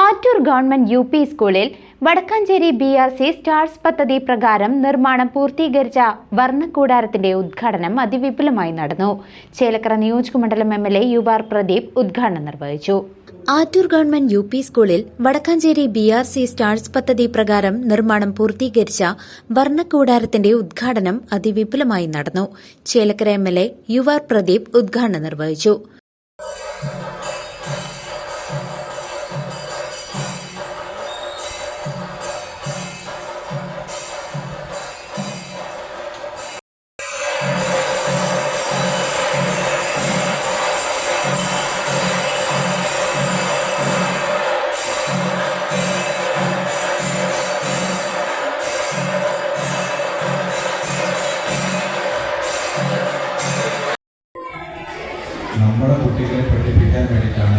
Attoor government U P സ്കൂളിൽ Vadakkanchery B R C stars പദ്ധതി പ്രകാരം നിർമ്മാണം പൂർത്തീകരിച്ച വർണക്കൂടാരത്തിന്റെ ഉദ്ഘാടനം അതിവിപുലമായി നടന്നു. ചേലക്കര നിയോജകമണ്ഡലം M L A U R Pradeep ഉദ്ഘാടനം നിർവഹിച്ചു. ആറ്റൂർ ഗവൺമെന്റ് യു പി സ്കൂളിൽ Vadakkanchery B R C stars പദ്ധതി പ്രകാരം നിർമ്മാണം പൂർത്തീകരിച്ച വർണക്കൂടാരത്തിന്റെ ഉദ്ഘാടനം അതിവിപുലമായി നടന്നു. Chelakkara M L A U R Pradeep ഉദ്ഘാടനം നിർവഹിച്ചു. നമ്മുടെ കുട്ടികളെ പഠിപ്പിക്കാൻ വേണ്ടിയിട്ടാണ്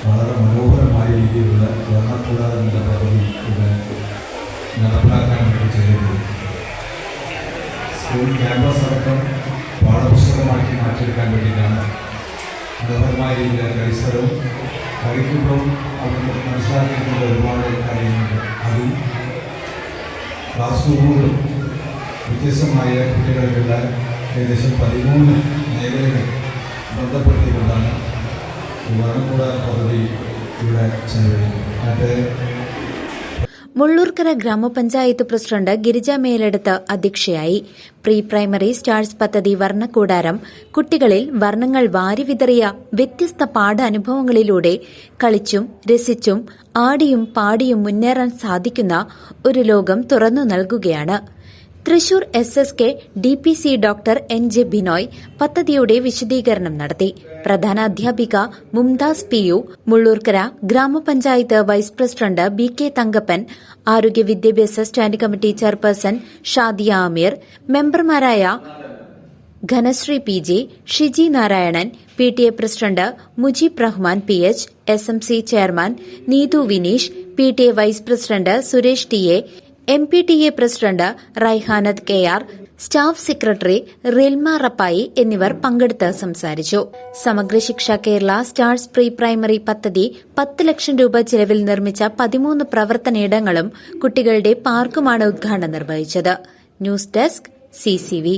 വളരെ മനോഹരമായ രീതിയിലുള്ള വർണക്കൂടാതെ എന്ന പദ്ധതി ഇവിടെ നടപ്പിലാക്കാൻ വേണ്ടി ചെയ്തത് സ്കൂൾ ക്യാമ്പസ് അടക്കം പാഠപുസ്തകമാക്കി മാറ്റിയെടുക്കാൻ വേണ്ടിയിട്ടാണ് മനോഹരമായ രീതിയിലെ പരിസരവും കരിക്കുമ്പം അവർക്ക് മനസ്സിലാക്കിയിട്ടുള്ള ഒരുപാട് കാര്യങ്ങളുണ്ട്. അതിൽ ക്ലാസ് റൂമുകളും വ്യത്യസ്തമായ കുട്ടികൾക്കുള്ള ഏകദേശം പതിമൂന്ന് മേഖലകൾ ബന്ധപ്പെടുത്തിക്കൊണ്ടാണ് വർണക്കൂടാര പദ്ധതി ഇവിടെ ചെലവഴിക്കുന്നത്. മുള്ളൂർക്കര ഗ്രാമപഞ്ചായത്ത് പ്രസിഡന്റ് ഗിരിജ മേലെടുത്ത് അധ്യക്ഷയായി. പ്രീ പ്രൈമറി സ്റ്റാർസ് പദ്ധതി വർണക്കൂടാരം കുട്ടികളിൽ വർണങ്ങൾ വാരിവിതറിയ വ്യത്യസ്ത പാഠാനുഭവങ്ങളിലൂടെ കളിച്ചും രസിച്ചും ആടിയും പാടിയും മുന്നേറാൻ സാധിക്കുന്ന ഒരു ലോകം തുറന്നു നൽകുകയാണ്. Thrissur S S K D P C doctor N J Binoy പദ്ധതിയുടെ വിശദീകരണം നടത്തി. പ്രധാന അധ്യാപിക മുംതാസ് പി യു മുള്ളൂർക്കര ഗ്രാമപഞ്ചായത്ത് vice president B K Thankappan ആരോഗ്യ വിദ്യാഭ്യാസ standing committee chairperson Shadiya Ameer മെമ്പർമാരായ Ghanasree P J Shiji Narayanan P T A president Mujeeb Rahman P H S M C chairman Neethu Vineesh P T A vice president Suresh T A M P T A president Raihanath K R staff secretary Rilma Rappai എന്നിവർ പങ്കെടുത്ത് സംസാരിച്ചു. സമഗ്ര ശിക്ഷ Kerala stars pre primary പദ്ധതി പത്ത് ലക്ഷം രൂപ ചെലവിൽ നിർമ്മിച്ച പതിമൂന്ന് പ്രവർത്തനയിടങ്ങളും കുട്ടികളുടെ പാർക്കുമാണ് ഉദ്ഘാടനം നിർവഹിച്ചത്. News desk CCV